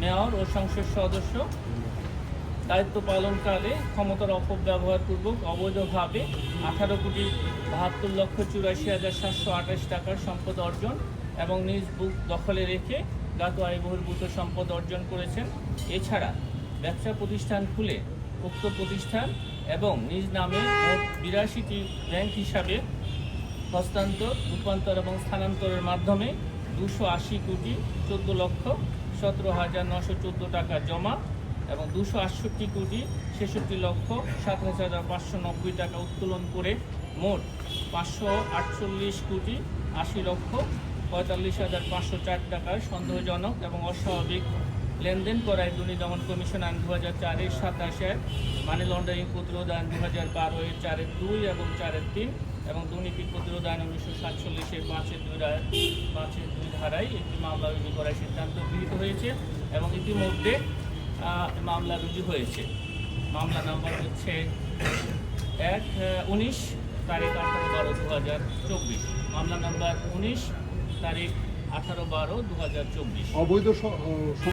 Mayor ও সংসদ সদস্য। দায়িত্ব পালনকালে ক্ষমতার অপব্যবহারপূর্বক অবৈধভাবে আঠারো কোটি বাহাত্তর লক্ষ চুরাশি হাজার সাতশো আঠাশ টাকার সম্পদ অর্জন এবং নিজ বুক দখলে রেখে জ্ঞাত আয় বহির্ভূত সম্পদ অর্জন করেছেন। এছাড়া ব্যবসা প্রতিষ্ঠান খুলে উক্ত প্রতিষ্ঠান এবং নিজ নামে বিরাশিটি ব্যাংক হিসাবে হস্তান্তর, রূপান্তর এবং স্থানান্তরের মাধ্যমে দুশো আশি কোটি চোদ্দ লক্ষ সতেরো হাজার নশো চোদ্দ টাকা জমা এবং দুশো আটষট্টি কোটি ছেষট্টি লক্ষ সাতাশ হাজার পাঁচশো নব্বই টাকা উত্তোলন করে মোট পাঁচশো আটচল্লিশ কোটি আশি লক্ষ পঁয়তাল্লিশ হাজার পাঁচশো চার টাকার সন্দেহজনক এবং অস্বাভাবিক লেনদেন করায় দুর্নীতি দমন কমিশন আইন দু হাজার চারের সাতাশে মানি লন্ডারিং প্রতিরোধ আইন দু হাজার বারো এর চারের দুই এবং চারের তিন এবং দুর্নীতি প্রতিরোধ আইন উনিশশো সাতচল্লিশের পাঁচের দুই পাঁচের দুই ধারায় একটি মামলা রুজু করার সিদ্ধান্ত হয়েছে এবং ইতিমধ্যে মামলা রুজু হয়েছে। মামলা নাম্বার হচ্ছে এক উনিশ তারিখ আঠারো বারো দু হাজার চব্বিশ। মামলা নাম্বার উনিশ তারিখ আঠারো বারো দু হাজার চব্বিশ। অবৈধ